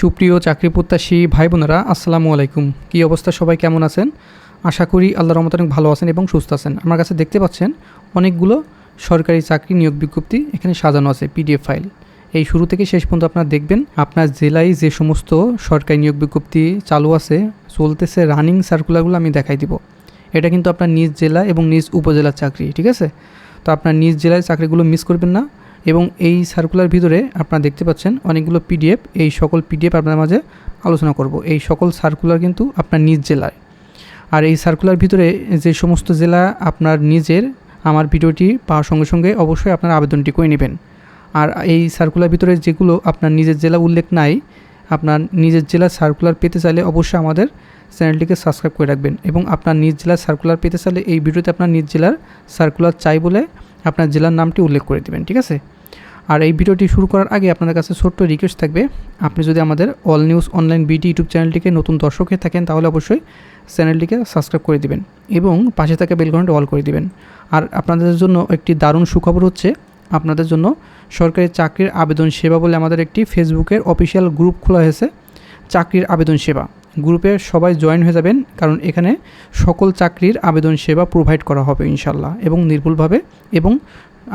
সুপ্রিয় চাকরি প্রত্যাশী ভাই বোনেরা আসসালামু আলাইকুম। কী অবস্থা? সবাই কেমন আছেন? আশা করি আল্লাহ রহমত অনেক ভালো আছেন এবং সুস্থ আছেন। আমার কাছে দেখতে পাচ্ছেন অনেকগুলো সরকারি চাকরি নিয়োগ বিজ্ঞপ্তি এখানে সাজানো আছে, পিডিএফ ফাইল। এই শুরু থেকে শেষ পর্যন্ত আপনারা দেখবেন আপনার জেলায় যে সমস্ত সরকারি নিয়োগ বিজ্ঞপ্তি চালু আছে, চলতেছে রানিং সার্কুলারগুলো আমি দেখাই দিব। এটা কিন্তু আপনার নিজ জেলা এবং নিজ উপজেলার চাকরি, ঠিক আছে? তো আপনার নিজ জেলায় চাকরিগুলো মিস করবেন না। এবং এই সার্কুলার ভিতরে আপনারা দেখতে পাচ্ছেন অনেকগুলো পিডিএফ এই সকল পিডিএফ আপনার মাঝে আলোচনা করব। এই সকল সার্কুলার কিন্তু আপনার নিজ জেলায়। আর এই সার্কুলার ভিতরে যে সমস্ত জেলা আপনার নিজের, আমার ভিডিওটি পাওয়ার সঙ্গে সঙ্গে অবশ্যই আপনার আবেদনটি করে নেবেন। আর এই সার্কুলার ভিতরে যেগুলো আপনার নিজের জেলা উল্লেখ নাই, আপনার নিজের জেলার সার্কুলার পেতে চাইলে অবশ্যই আমাদের চ্যানেলটিকে সাবস্ক্রাইব করে রাখবেন এবং আপনার নিজ জেলার সার্কুলার পেতে চাইলে এই ভিডিওতে আপনার নিজ জেলার সার্কুলার চাই বলে আপনার জেলার নামটি উল্লেখ করে দেবেন, ঠিক আছে? আর এই ভিডিওটি শুরু করার আগে আপনাদের কাছে ছোট্ট রিকোয়েস্ট থাকবে। আপনি যদি আমাদের all news online B T চ্যানেলটিকে নতুন দর্শক হয়ে থাকেন, তাহলে অবশ্যই চ্যানেলটিকে সাবস্ক্রাইব করে দিবেন এবং পাশে থাকা বেলকনটি অল করে দিবেন। আর আপনাদের জন্য একটি দারুণ সুখবর হচ্ছে, আপনাদের জন্য সরকারি চাকরির আবেদন সেবা বলে আমাদের একটি ফেসবুকের অফিসিয়াল গ্রুপ খোলা হয়েছে, চাকরির আবেদন সেবা। গ্রুপে সবাই জয়েন হয়ে যাবেন, কারণ এখানে সকল চাকরির আবেদন সেবা প্রোভাইড করা হবে ইনশাল্লাহ এবং নির্ভুলভাবে এবং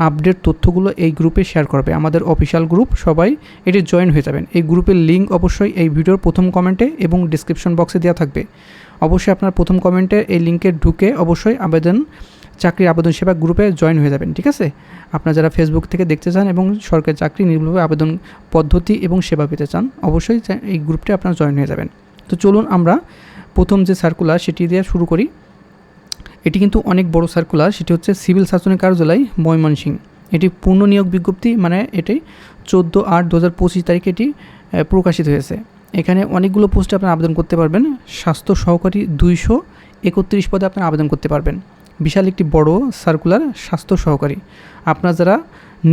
আপডেট তথ্যগুলো এই গ্রুপে শেয়ার করবে। আমাদের অফিসিয়াল গ্রুপ, সবাই এটি জয়েন হয়ে যাবেন। এই গ্রুপের লিঙ্ক অবশ্যই এই ভিডিওর প্রথম কমেন্টে এবং ডিসক্রিপশন বক্সে দেওয়া থাকবে। অবশ্যই আপনার প্রথম কমেন্টে এই লিঙ্কে ঢুকে অবশ্যই আবেদন, চাকরির আবেদন সেবা গ্রুপে জয়েন হয়ে যাবেন, ঠিক আছে? আপনারা যারা ফেসবুক থেকে দেখতে চান এবং সরকারি চাকরি নির্ভুলভাবে আবেদন পদ্ধতি এবং সেবা পেতে চান, অবশ্যই এই গ্রুপটি আপনারা জয়েন হয়ে যাবেন। তো চলুন আমরা প্রথম যে সার্কুলার সেটি দিয়ে শুরু করি। এটি কিন্তু অনেক বড় সার্কুলার সেটি হচ্ছে সিভিল শাসনের কার্যালয় ময়মনসিং এটি পূর্ণ নিয়োগ বিজ্ঞপ্তি মানে এটি চোদ্দ আট দু হাজার পঁচিশ তারিখে এটি প্রকাশিত হয়েছে। এখানে অনেকগুলো পোস্টে আপনারা আবেদন করতে পারবেন। স্বাস্থ্য সহকারী দুইশো একত্রিশ পদে আপনারা আবেদন করতে পারবেন। বিশাল একটি বড় সার্কুলার স্বাস্থ্য সহকারী। আপনার যারা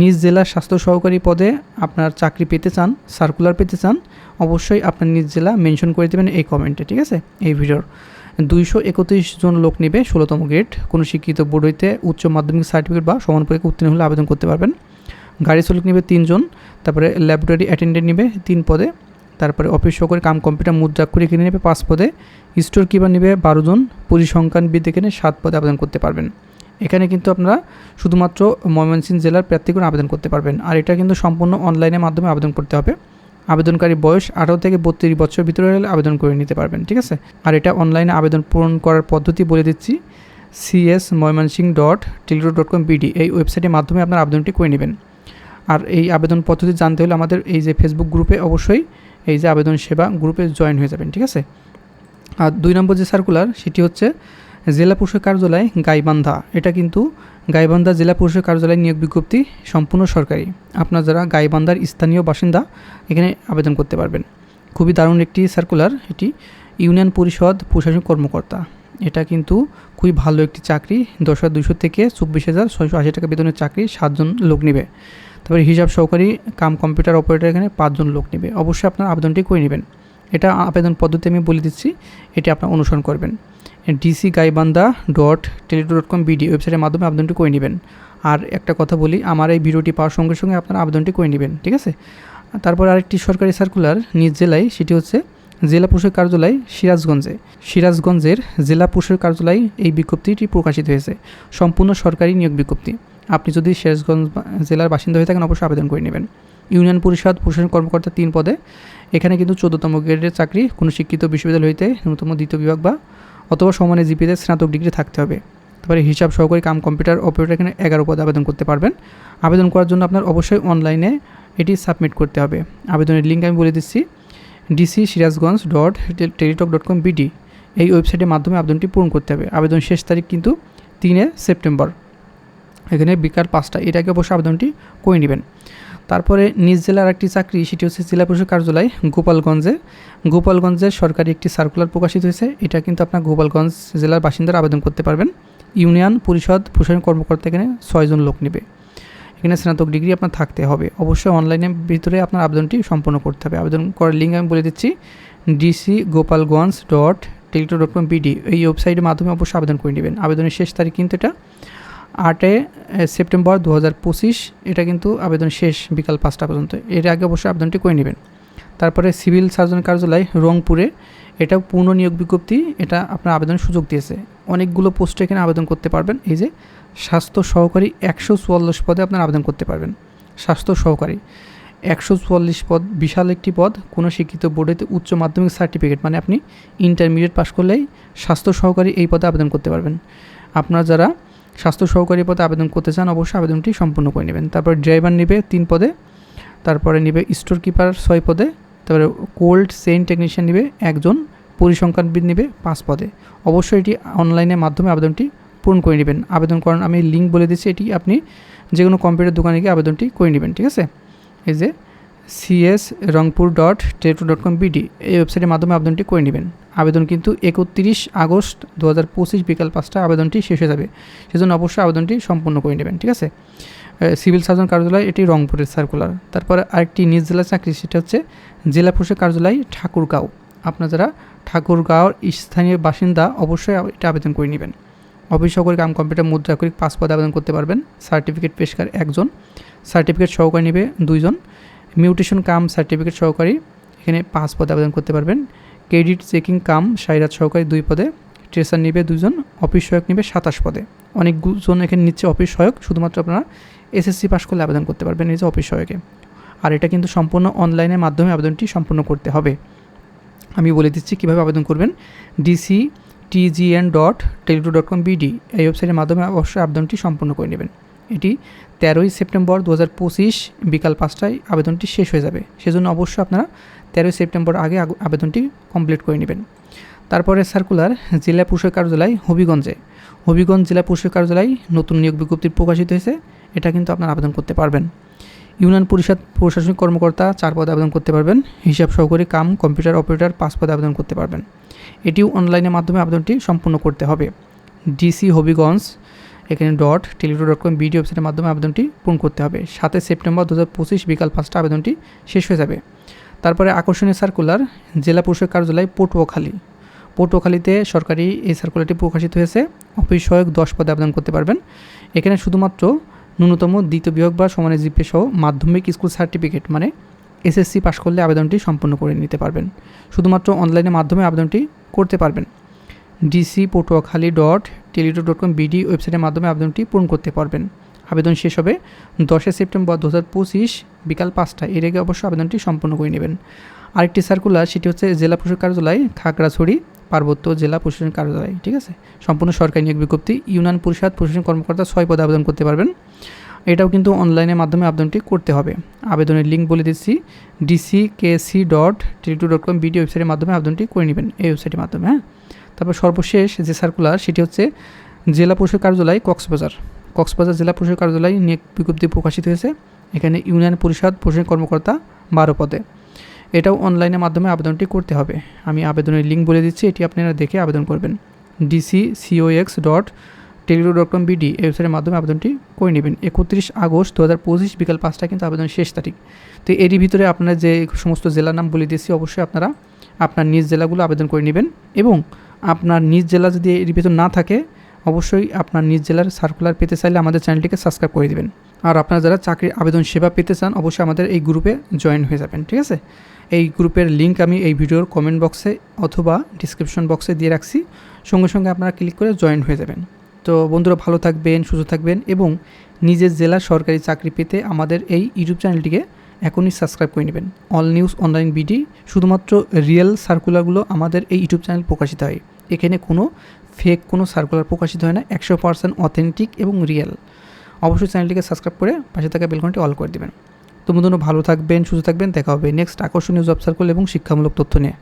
নিজ জেলার স্বাস্থ্য সহকারী পদে আপনার চাকরি পেতে চান সার্কুলার পেতে চান, অবশ্যই আপনার নিজ জেলা মেনশন করে দেবেন এই কমেন্টে ঠিক আছে? এই ভিডিওর দুইশো একত্রিশ জন লোক নেবে ষোলোতম গ্রেড। কোনো শিক্ষিত বোর্ড হইতে উচ্চ মাধ্যমিক সার্টিফিকেট বা সমান পরীক্ষা উত্তীর্ণ হলে আবেদন করতে পারবেন। গাড়ি শ্রমিক নেবে তিনজন, তারপরে ল্যাবরেটরি অ্যাটেন্ডেন্ট নেবে তিন পদে, তারপরে অফিস সহকারী কাম কম্পিউটার মুদ্রা করে কিনে নেবে পাঁচ পদে, স্টোর কিপার নেবে বারো জন পরিসংখ্যানবিদ এখানে সাত পদে আবেদন করতে পারবেন। এখানে কিন্তু আপনারা শুধুমাত্র ময়মনসিংহ জেলার প্রার্থীগণ আবেদন করতে পারবেন। আর এটা কিন্তু সম্পূর্ণ অনলাইনের মাধ্যমে আবেদন করতে হবে। আবেদনকারী বয়স আঠারো থেকে বত্রিশ বছর ভিতরে হলে আবেদন করে নিতে পারবেন, ঠিক আছে? আর এটা অনলাইনে আবেদন পূরণ করার পদ্ধতি বলে দিচ্ছি CS Mymensingh dot Teletalk dot com BD এই ওয়েবসাইটের মাধ্যমে আপনার আবেদনটি করে নেবেন। আর এই আবেদন পদ্ধতি জানতে হলে আমাদের এই যে ফেসবুক গ্রুপে অবশ্যই এই যে আবেদন সেবা গ্রুপে জয়েন হয়ে যাবেন, ঠিক আছে? আর দুই নম্বর যে সার্কুলার সেটি হচ্ছে জেলা পরিষদ কার্যালয় গাইবান্ধা। এটা কিন্তু গাইবান্ধা জেলা পরিষদ কার্যালয় নিয়োগ বিজ্ঞপ্তি সম্পূর্ণ সরকারি। আপনার যারা গাইবান্ধার স্থানীয় বাসিন্দা, এখানে আবেদন করতে পারবেন। খুবই দারুণ একটি সার্কুলার এটি ইউনিয়ন পরিষদ প্রশাসনিক কর্মকর্তা। এটা কিন্তু খুবই ভালো একটি চাকরি, দশ হাজার দুশো থেকে চব্বিশ হাজার ছয়শো আশি টাকা বেতনের চাকরি, সাতজন লোক নেবে। তারপরে হিসাব সহকারী কাম কম্পিউটার অপারেটর এখানে পাঁচজন লোক নেবে। অবশ্যই আপনার আবেদনটি করে নেবেন। এটা আবেদন পদ্ধতি আমি বলে দিচ্ছি, এটি আপনার অনুসরণ করবেন। DC Gaibandha dot Teletalk dot com BD ওয়েবসাইটের মাধ্যমে আবেদনটি করে নেবেন। আর একটা কথা বলি, আমার এই ভিডিওটি পাওয়ার সঙ্গে সঙ্গে আপনারা আবেদনটি করে নেবেন, ঠিক আছে? তারপর আরেকটি সরকারি সার্কুলার নিজ জেলায়, সেটি হচ্ছে জেলা পরিষদ কার্যালয় সিরাজগঞ্জে। সিরাজগঞ্জের জেলা পরিষদ কার্যালয় এই বিজ্ঞপ্তিটি প্রকাশিত হয়েছে। সম্পূর্ণ সরকারি নিয়োগ বিজ্ঞপ্তি। আপনি যদি সিরাজগঞ্জ জেলার বাসিন্দা হয়ে থাকেন, অবশ্যই আবেদন করে নেবেন। ইউনিয়ন পরিষদ প্রশাসন কর্মকর্তা তিন পদে। এখানে কিন্তু চোদ্দতম গ্রেডের চাকরি, কোনো শিক্ষিত বিশ্ববিদ্যালয় হইতে ন্যূনতম দ্বিতীয় বিভাগ বা অথবা সমানে জিপিতে স্নাতক ডিগ্রি থাকতে হবে। তারপরে হিসাব সহকারী কাম কম্পিউটার অপারেটর এখানে এগারো পদে আবেদন করতে পারবেন। আবেদন করার জন্য আপনার অবশ্যই অনলাইনে এটি সাবমিট করতে হবে। আবেদনের লিঙ্ক আমি বলে দিচ্ছি। DC Sirajganj dot Teletalk dot com BD. এই ওয়েবসাইটের মাধ্যমে আবেদনটি পূরণ করতে হবে। আবেদন শেষ তারিখ কিন্তু তিনে সেপ্টেম্বর। এখানে বিকাল পাঁচটা এটাকে অবশ্যই আবেদনটি করে নেবেন। তারপরে নিজ জেলার একটি চাকরি, সেটি হচ্ছে জেলা পরিষদ কার্যালয়, গোপালগঞ্জে। গোপালগঞ্জের সরকারি একটি সার্কুলার প্রকাশিত হয়েছে। এটা কিন্তু আপনার গোপালগঞ্জ জেলার বাসিন্দারা আবেদন করতে পারবেন। ইউনিয়ন, পরিষদ, প্রশাসন কর্মকর্তা এখানে ছয়জন লোক নেবে। এখানে স্নাতক ডিগ্রি আপনার থাকতে হবে। অবশ্যই অনলাইনের ভিতরে আপনার আবেদনটি সম্পন্ন করতে হবে। আবেদন করার লিঙ্ক আমি বলে দিচ্ছি। DC Gopalganj dot Teletalk dot com BD এই ওয়েবসাইটের মাধ্যমে অবশ্যই আবেদন করে নেবেন। আবেদনের শেষ তারিখ কিন্তু এটা। আটে সেপ্টেম্বর দু হাজার পঁচিশ, এটা কিন্তু আবেদন শেষ বিকাল পাঁচটা পর্যন্ত। এর আগে অবশ্যই আবেদনটি করে নেবেন। তারপরে সিভিল সার্জন কার্যালয় রংপুরে এটা পূর্ণ নিয়োগ বিজ্ঞপ্তি, এটা আপনার আবেদনের সুযোগ দিয়েছে। অনেকগুলো পোস্টে এখানে আবেদন করতে পারবেন। এই যে, স্বাস্থ্য সহকারী একশো চুয়াল্লিশ পদে আপনার আবেদন করতে পারবেন। স্বাস্থ্য সহকারী একশো চুয়াল্লিশ পদ, বিশাল একটি পদ, কোনো শিক্ষিত বোর্ডেতে উচ্চ মাধ্যমিক সার্টিফিকেট মানে আপনি ইন্টারমিডিয়েট পাশ করলেই স্বাস্থ্য সহকারী এই পদে আবেদন করতে পারবেন। আপনার যারা স্বাস্থ্য সহকারী পদে আবেদন করতে চান, অবশ্যই আবেদনটি সম্পূর্ণ করে নেবেন। তারপর ড্রাইভার নেবে তিন পদে, তারপরে নেবে স্টোর কিপার ছয় পদে, তারপরে কোল্ড চেইন টেকনিশিয়ান নেবে একজন, পরিসংখ্যানবিদ নেবে পাঁচ পদে। অবশ্যই এটি অনলাইনের মাধ্যমে আবেদনটি পূরণ করে নেবেন। আবেদন করেন আমি লিঙ্ক বলে দিচ্ছি, এটি আপনি যে কোনো কম্পিউটার দোকানে গিয়ে আবেদনটি করে নেবেন, ঠিক আছে? এই যে সিএস রংপুর ডট টেটু ডট কম বিডি এই ওয়েবসাইটের মাধ্যমে আবেদনটি করে নেবেন। আবেদন কিন্তু একত্রিশ আগস্ট দু হাজার পঁচিশ বিকাল পাঁচটা আবেদনটি শেষ হয়ে যাবে। সেজন্য অবশ্যই আবেদনটি সম্পূর্ণ করে নেবেন, ঠিক আছে? সিভিল সার্জন কার্যালয়, এটি রংপুরের সার্কুলার তারপরে আরেকটি নিজ জেলা চাকরি, সেটা হচ্ছে জেলা প্রশাসক কার্যালয়, ঠাকুরগাঁও। আপনার যারা ঠাকুরগাঁওর স্থানীয় বাসিন্দা, অবশ্যই এটা আবেদন করে নেবেন। অফিস সহকারী কাম, কম্পিউটার, মুদ্রা করে পদে আবেদন করতে পারবেন। সার্টিফিকেট পেশকার একজন। সার্টিফিকেট সহকারী নেবে দুইজন। মিউটেশন কাম সার্টিফিকেট সহকারী, এখানে পাঁচ পদে আবেদন করতে পারবেন। ক্রেডিট চেকিং কাম সাইরাত সহকারী দুই পদে, ট্রেসার নেবে দুজন, অফিস সহায়ক নেবে সাতাশ পদে। অনেকজন এখানে নিচ্ছে অফিস সহায়ক, শুধুমাত্র আপনারা এসএসসি পাস করলে আবেদন করতে পারবেন এই যে অফিস সহায়কে। আর এটা কিন্তু সম্পূর্ণ অনলাইনের মাধ্যমে আবেদনটি সম্পূর্ণ করতে হবে। আমি বলে দিচ্ছি কীভাবে আবেদন করবেন। DC TGN dot Teletalk dot com BD এই ওয়েবসাইটের মাধ্যমে অবশ্যই আবেদনটি সম্পূর্ণ করে নেবেন। এটি তেরোই সেপ্টেম্বর দু হাজার পঁচিশ বিকাল পাঁচটায় আবেদনটি শেষ হয়ে যাবে। সেজন্য অবশ্যই আপনারা তেরোই সেপ্টেম্বর আগে আবেদনটি কমপ্লিট করে নেবেন। তারপরে সার্কুলার, জেলা পুরুষের কার্যালয়, হবিগঞ্জে। হবিগঞ্জ জেলা পুরুষের কার্যালয় নতুন নিয়োগ বিজ্ঞপ্তি প্রকাশিত হয়েছে। এটা কিন্তু আপনারা আবেদন করতে পারবেন। ইউনিয়ন পরিষদ প্রশাসনিক কর্মকর্তা চার পদে আবেদন করতে পারবেন। হিসাব সহকারী কাম, কম্পিউটার অপারেটর পাঁচ পদে আবেদন করতে পারবেন। এটিও অনলাইনের মাধ্যমে আবেদনটি সম্পূর্ণ করতে হবে। ডিসি হবিগঞ্জ এখানে dot teletalk dot com BD ওয়েবসাইটের মাধ্যমে আবেদনটি পূরণ করতে হবে। সাতই সেপ্টেম্বর দু হাজার পঁচিশ বিকাল পাঁচটা আবেদনটি শেষ হয়ে যাবে। তারপরে আকর্ষণীয় সার্কুলার জেলা পরিষদ কার্যালয় পটুয়াখালী। পটুয়াখালীতে সরকারি এই সার্কুলারটি প্রকাশিত হয়েছে। অফিস সহায়ক দশ পদে আবেদন করতে পারবেন। এখানে শুধুমাত্র ন্যূনতম দ্বিতীয় বিভাগ বা সমানের জিপে সহ মাধ্যমিক স্কুল সার্টিফিকেট মানে এসএসসি পাশ করলে আবেদনটি সম্পূর্ণ করে নিতে পারবেন। শুধুমাত্র অনলাইনের মাধ্যমে আবেদনটি করতে পারবেন। DC Patuakhali dot Teletalk dot com BD ওয়েবসাইটের মাধ্যমে আবেদনটি পূরণ করতে পারবেন। আবেদন শেষ হবে দশই সেপ্টেম্বর দু হাজার পঁচিশ বিকাল পাঁচটায়। এর আগে অবশ্যই আবেদনটি সম্পূর্ণ করে নেবেন। আরেকটি সার্কুলার সেটি হচ্ছে জেলা প্রশাসন কার্যালয়, খাগড়াছড়ি, পার্বত্য জেলা প্রশাসন কার্যালয়, ঠিক আছে? সম্পূর্ণ সরকারি নিয়োগ বিজ্ঞপ্তি, ইউনিয়ন পরিষদ, প্রশাসন কর্মকর্তা ছয় পদে আবেদন করতে পারবেন। এটাও কিন্তু অনলাইনের মাধ্যমে আবেদনটি করতে হবে। আবেদনের লিঙ্ক বলে দিচ্ছি DC KC dot Teletalk dot com BD ওয়েবসাইটের মাধ্যমে আবেদনটি করে নেবেন। এই ওয়েবসাইটের মাধ্যমে হ্যাঁ? তারপর সর্বশেষ যে সার্কুলার সেটি হচ্ছে জেলা পরিষদ কার্যালয় কক্সবাজার। কক্সবাজার জেলা পরিষদ কার্যালয় নিয়োগ বিজ্ঞপ্তি প্রকাশিত হয়েছে। এখানে ইউনিয়ন পরিষদ প্রশাসন কর্মকর্তা বারো পদে। এটাও অনলাইনের মাধ্যমে আবেদনটি করতে হবে। আমি আবেদনের লিঙ্ক বলে দিচ্ছি, এটি আপনারা দেখে আবেদন করবেন। DC C O X dot টেলিগ্রো dot com BD ওয়েবসাইটের মাধ্যমে আবেদনটি করে নেবেন। একত্রিশ আগস্ট দু হাজার পঁচিশ বিকাল পাঁচটা কিন্তু আবেদন শেষ তারিখ। তো এরই ভিতরে আপনার যে সমস্ত জেলার নাম বলে দিয়েছি, অবশ্যই আপনারা আপনার নিজ জেলাগুলো আবেদন করে নেবেন এবং আপনার নিজ জেলা যদি এর ভিতর না থাকে, অবশ্যই আপনার নিজ জেলার সার্কুলার পেতে চাইলে আমাদের চ্যানেলটিকে সাবস্ক্রাইব করে দেবেন। আর আপনারা যারা চাকরির আবেদন সেবা পেতে চান, অবশ্যই আমাদের এই গ্রুপে জয়েন হয়ে যাবেন, ঠিক আছে? এই গ্রুপের লিঙ্ক আমি এই ভিডিওর কমেন্ট বক্সে অথবা ডিসক্রিপশন বক্সে দিয়ে রাখছি। সঙ্গে সঙ্গে আপনারা ক্লিক করে জয়েন হয়ে যাবেন। তো বন্ধুরা, ভালো থাকবেন, সুস্থ থাকবেন এবং নিজের জেলার সরকারি চাকরি পেতে আমাদের এই ইউটিউব চ্যানেলটিকে এখনই সাবস্ক্রাইব করে নেবেন। অল নিউজ অনলাইন বিডি শুধুমাত্র রিয়েল সার্কুলারগুলো আমাদের এই ইউটিউব চ্যানেল প্রকাশিত হয়। এখানে কোনো ফেক কোনো সার্কুলার প্রকাশিত হয় না, একশো পার্সেন্ট অথেন্টিক এবং রিয়েল অবশ্যই চ্যানেলটিকে সাবস্ক্রাইব করে পাশে থাকা বেলকনটি অল করে দেবেন। তোমাদের ভালো থাকবেন, সুস্থ থাকবেন। দেখা হবে নেক্সট আকর্ষণীয় জব সার্কুল এবং শিক্ষামূলক তথ্য নিয়ে।